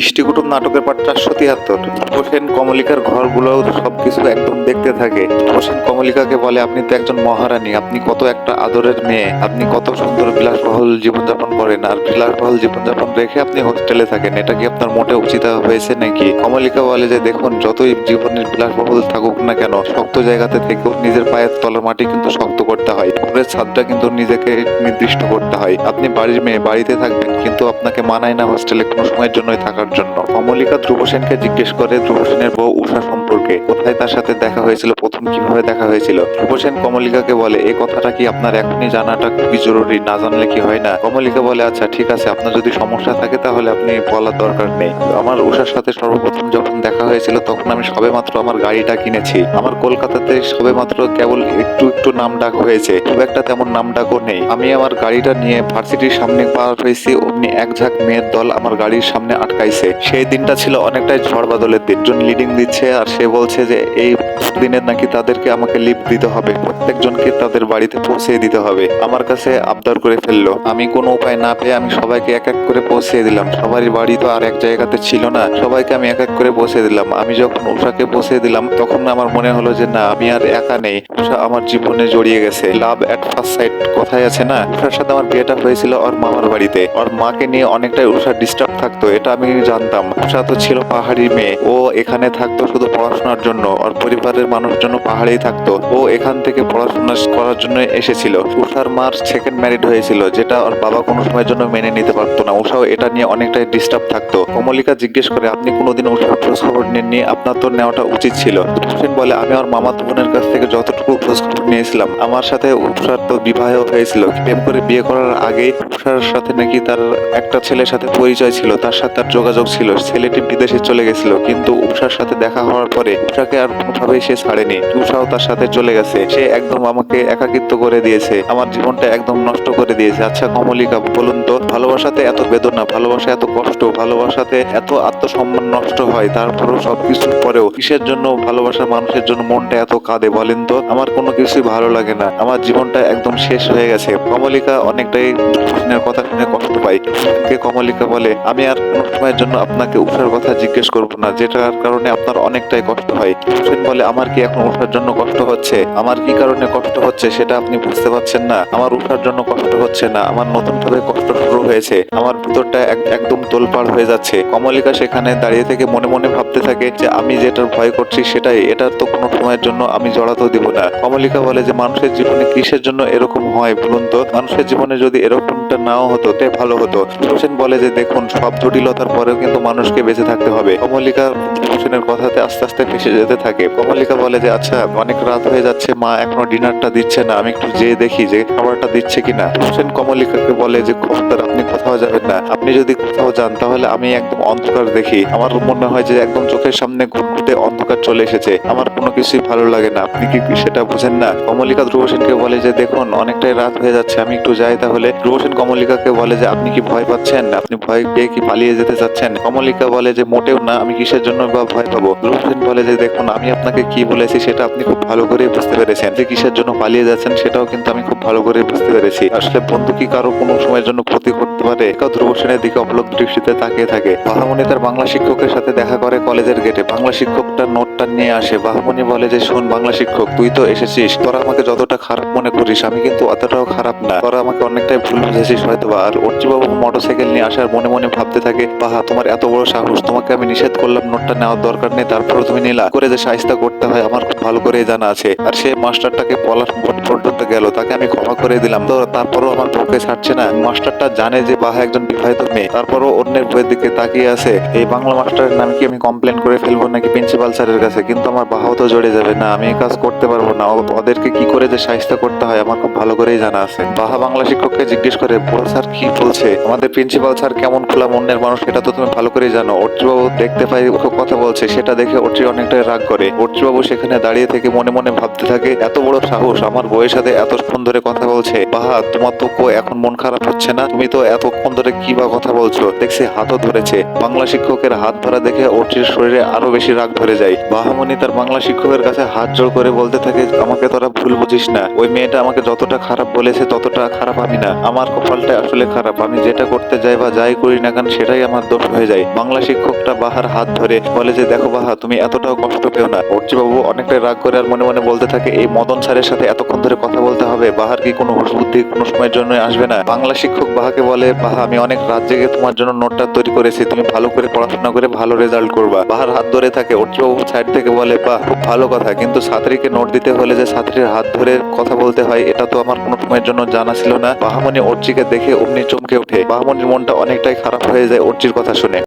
ইষ্টি কুটুম নাটকের পাঠ চারশো তিয়াত্তর। হোসেন কমলিকার ঘরগুলো সবকিছু একদম দেখতে থাকে। হোসেন কমলিকাকে বলে, আপনি তো একজন মহারানী, আপনি কত একটা আদরের মেয়ে, আপনি কত সুন্দর বিলাসবহুল জীবনযাপন করেন, আর বিলাসবহুল জীবনযাপন রেখে আপনি হোস্টেলে থাকেন, এটা কি আপনার মোটে উচিত হয়েছে নাকি? কমলিকা বলে যে, দেখুন, যতই জীবনের বিলাসবহুল থাকুক না কেন, শক্ত জায়গাতে থেকেও নিজের পায়ের তলার মাটি কিন্তু শক্ত করতে হয়। উপরের ছাদটা কিন্তু নিজেকে নির্দিষ্ট করতে হয়। আপনি বাড়ির মেয়ে, বাড়িতে থাকবেন, কিন্তু আপনাকে মানায় না হোস্টেলে কোনো সময়ের জন্যই থাকার জন্য। কমলিকা ধ্রুব সেনকে জিজ্ঞেস করে ধ্রুব সেনের বউ উষা সম্পর্কে, কোথায় তার সাথে দেখা হয়েছিল, প্রথম কীভাবে দেখা হয়েছিল? ধ্রুব সেন কমলিকাকে বলে এই কথাটা কি আপনার এখনই জানাটা খুবই জরুরি? না জানলে কি হয় না? কমলিকা বলে আচ্ছা ঠিক আছে, আপনার যদি সমস্যা থাকে তাহলে আপনি বলার দরকার নেই। আমার উষার সাথে সর্বপ্রথম যখন দেখা হয়েছিল, তখন আমি সবেমাত্র আমার গাড়িটা কিনেছি। আমার কলকাতাতে সবেমাত্র কেবল একটু একটু নাম ডাক হয়েছে। খুব একটা তেমন নাম ডাকও নেই। আমি আমার গাড়িটা নিয়ে ভার্সিটির সামনে পার হয়েছি, অমনি এক ঝাঁক মেয়ের দল আমার গাড়ির সামনে আটকাইছে। সেই দিনটা ছিল অনেকটাই ঝড় বাদলের দিন। একজন লিডিং দিচ্ছে আর সে বলছে যে, এই দিনের নাকি তাদেরকে আমাকে লিফট দিতে হবে। প্রত্যেকজনকে তাদের বাড়িতে পৌঁছে দিতে হবে। আমার কাছে আবদার করে ফেলল। আমি কোনো উপায় না পেয়ে আমি সবাইকে এক এক করে পৌঁছে দিলাম। সবারই বাড়ি তো আর এক জায়গাতে ছিল না। সবাইকে আমি এক এক করে পৌঁছে দিলাম। আমি যখন উষাকে পৌঁছে দিলাম, তখন আমার মনে হলো যে, না, আমি আর একা নেই। উষা আমার জীবনে জড়িয়ে গেছে। লাভ এট ফার্স্ট সাইট কথায় আছে না? উষার সাথে আমার বিয়েটা হয়েছিল ওর মামার বাড়িতে। ওর মাকে নিয়ে অনেকটাই উষা ডিস্টার্ব থাকতো। এটা আমি জানতাম উষা তো ছিল পাহাড়ি মেয়ে। ও এখানে থাকতো শুধু পড়াশোনার জন্য ওর পরিবারের মানুষজন পাহাড়েই থাকতো। ও এখান থেকে পড়াশোনা করার জন্য এসেছিল। উষার মার সেকেন্ড ম্যারিড হয়েছিল, যেটা ওর বাবা কোনো সময়ের জন্য মেনে নিতে পারতো না। উষাও এটা নিয়ে অনেকটাই ডিস্টার্ব থাকতো। কমলিকা জিজ্ঞেস করে, আপনি কোনোদিন উষার খোঁজ খবর নেননি? আপনার তো নেওয়াটা উচিত ছিল। হোসেন বলে, আমি আমার মামাতো বোনের কাছ থেকে যতটুকু খোঁজ খবর নিয়েছিলাম, আমার সাথে উষার তো বিবাহ হয়েছিল। প্রেম করে বিয়ে করার আগেই উষার সাথে নাকি তার একটা ছেলের সাথে পরিচয় ছিল, তার সাথে তার যোগাযোগ ছিল। ছেলেটি বিদেশে চলে গেছিল, কিন্তু উষার সাথে দেখা হওয়ার পরে উষাকে আর কোনোভাবেই সে ছাড়েনি। উষাও তার সাথে চলে গেছে। সে একদম আমাকে একাকিত্ব করে দিয়েছে। আমার জীবনটা একদম নষ্ট করে দিয়েছে। আচ্ছা কমলিকা, বলুন তো, ভালোবাসাতে এত বেদনা ভালোবাসা এত কষ্ট, ভালোবাসাতে এত আত্মসম্মান নষ্ট হয়, তারপরেও সবকিছুর পরেও কিসের জন্য ভালোবাসা মানুষের জন্য মনটা এত কাঁদে বলেন তো? আমার কোনো কিছুই ভালো লাগে না। আমার জীবনটা একদম শেষ হয়ে গেছে। কমলিকা অনেকটাই কথা শুনে কষ্ট পাই কমলিকা বলে, আমি আর কোনো সময়ের জন্য আপনাকে উষার কথা জিজ্ঞেস করব না, যেটার কারণে আপনার অনেকটাই কষ্ট হয়। হোসেন বলে, আমার কি এখন উষার জন্য কষ্ট হচ্ছে? আমার কি কারণে কষ্ট হচ্ছে সেটা আপনি বুঝতে পারছেন না। আমার উষার জন্য কষ্ট হচ্ছে না। আমার নতুন ভাবে কষ্ট শুরু হয়েছে। আমার ভিতরটা একদম তোলপাড় হয়ে যাচ্ছে। কমলিকা সেখানে দাঁড়িয়ে থেকে মনে মনে ভাবতে থাকে যে, আমি যেটার ভয় করছি সেটাই। এটার তো কোনো সময়ের জন্য আমি জড়াতেও দিব না। কমলিকা বলে যে, মানুষের জীবনে কিসের জন্য এরকম হয় বলুন তো? মানুষের জীবনে যদি এরকমটা নাও হতো, তে ভালো হতো। হোসেন বলে যে, দেখুন, সব জটিলতার পরেও কিন্তু মানুষকে বেঁচে থাকতে হবে। কমলিকা হোসেনের কথাতে আস্তে আস্তে ফেসে যেতে থাকে। কমলিকা বলে যে আচ্ছা অনেক রাত হয়ে যাচ্ছে, মা এখনও ডিনারটা দিচ্ছে না, আমি একটু যেয়ে দেখি যে খাবারটা দিচ্ছে কিনা। হোসেন কমলিকাকে বলে যে খবরদার আপনি কোথাও যাবেন না। আপনি যদি কোথাও যান, তাহলে আমি একদম অন্ধকার দেখি। আমার মনে হয় যে, একদম চোখের সামনে ঘুটঘুটে অন্ধকার চলে এসেছে। আমার কোনো কিছুই ভালো লাগে না। আপনি কি সেটা বুঝেন না? কমলিকা ধ্রুব সেনকে বলে যে, দেখুন, অনেকটাই রাত হয়ে যাচ্ছে, আমি একটু যাই তাহলে। ধ্রুব সেন কমলিকাকে বলে যে, আপনি কি ভয় পাচ্ছেন? আপনি ভয় পেয়ে কি পালিয়ে যেতে চাচ্ছেন? কমলিকা বলে যে, মোটেও না, আমি কিসের জন্য বা ভয় পাবো? ধ্রুব বলে যে, দেখুন, আমি আপনাকে কি বলেছি সেটা আপনি খুব ভালো করে বুঝতে পেরেছেন। যে কিসের জন্য পালিয়ে যাচ্ছেন সেটাও কিন্তু আমি খুব ভালো করে বুঝতে পেরেছি। আসলে বন্ধু কি কারও কোনো সময়ের জন্য ক্ষতি করতে পারে? ধ্রুব সেনের দিকে অপলক দৃষ্টিতে তাকিয়ে থাকে। বাহামণি তার বাংলা শিক্ষকের সাথে দেখা করে কলেজের গেটে বাংলা শিক্ষকটা নোটটা নিয়ে আসে। বাহামণি বলে যে, শোন বাংলা শিক্ষক, তুই তো এসেছিস। তোরা আমাকে যতটা খারাপ মনে করিস, আমি কিন্তু অতটাও খারাপ না। তোরা আমাকে অনেকটাই ভুল বুঝেছিস হয়তো আর অর্চিবাবু মোটরসাইকেল নিয়ে আসার মনে মনে ভাবতে থাকে, বাহা তোমার এত বড় সাহস, তোমাকে আমি নিষেধ করলাম, নোটটা নেওয়ার দরকার নেই তারপরে তুমি নিলা। করে যে সাহিস্তা করতে হয়, আমার খুব ভালো করে জানা আছে। আর সে মাস্টারটাকে পলাশ পর্যন্ত গেল, তাকে আমি ক্ষমা করে দিলাম। তো তারপরও আমার পক্ষে ছাড়ছে না। মাস্টারটা জানে যে বাহা একজন বিবাহিত মেয়ে, তারপরও অন্যের বইয়ের দিকে তাকিয়ে আছে। এই বাংলা মাস্টারের নাম কি আমি কমপ্লেন করে ফেলব নাকি প্রিন্সিপাল স্যারের কাছে? কিন্তু আমার বাহাও তো জড়ে যাবে না, আমি এই কাজ করতে পারব না। ওদেরকে কি করে যে সাহিস্তা করতে হয়, আমার খুব ভালো করেই জানা আছে। বাহা বাংলা শিক্ষককে জিজ্ঞেস করে বড় স্যার কি বলছে? আমাদের প্রিন্সিপাল স্যার কেমন খোলা মনের মানুষ, সেটা তো তুমি ভালো করে জানো, অর্চিবাবু দেখতে পাই ও কথা বলছে, সেটা দেখে অর্চি অনেকটাই রাগ করে। অর্চিবাবু সেখানে দাঁড়িয়ে থেকে মনে মনে ভাবতে থাকে, এত বড় সাহস আমার বউয়ের সাথে এতক্ষণ ধরে কথা বলছে। বাহা তোমার তো কো এখন মন খারাপ হচ্ছে না? তুমি তো এতক্ষণ ধরে কি বা কথা বলছো? দেখছি হাতও ধরেছে। বাংলা শিক্ষকের হাত ধরা দেখে অর্চির শরীরে আরও বেশি রাগ ধরে যায়। বাহামণি তার বাংলা শিক্ষকের কাছে হাত জোড় করে বলতে থাকে, আমাকে তোরা ভুল বুঝিস না। ওই মেয়েটা আমাকে যতটা খারাপ বলেছে, ততটা খারাপ আমি না। আমার কপালটা আসলে খারাপ। আমি যেটা করতে যাই বা যাই করি না কেন, সেটাই আমার দোষ। হয়ে যায়। বাংলা শিক্ষকটা বাহার হাত ধরে বলে যে, দেখো বাহা, তুমি এতটাও কষ্ট পেও না। অর্চি বাবু অনেকটাই রাগ করে আর মনে মনে বলতে থাকে, এই মদন স্যারের সাথে এতক্ষণ ধরে কথা বলতে হবে। বাহার কি কোনো হুশ বুদ্ধি কোনো সময়ের জন্য আসবে না? বাংলা শিক্ষক বাহাকে বলে, বাহা, আমি অনেক রাত জেগে তোমার জন্য নোটটা তৈরি করেছি। তুমি ভালো করে পড়াশোনা করে ভালো রেজাল্ট করবা। বাহার হাত ধরে থাকে। অর্চি বাবু সাইড থেকে বলে, বাহ, খুব ভালো কথা। কিন্তু ছাত্রীকে নোট দিতে হলে যে ছাত্রীর হাত ধরে কথা বলতে হয়, এটা তো আমার কোনো সময়ের জন্য জানা ছিল না। বাহামণি অর্চিকে দেখে অমনি চমকে ওঠে। বাহামণির মনটা অনেকটাই খারাপ হয়ে যায় অর্চির কথা শুনে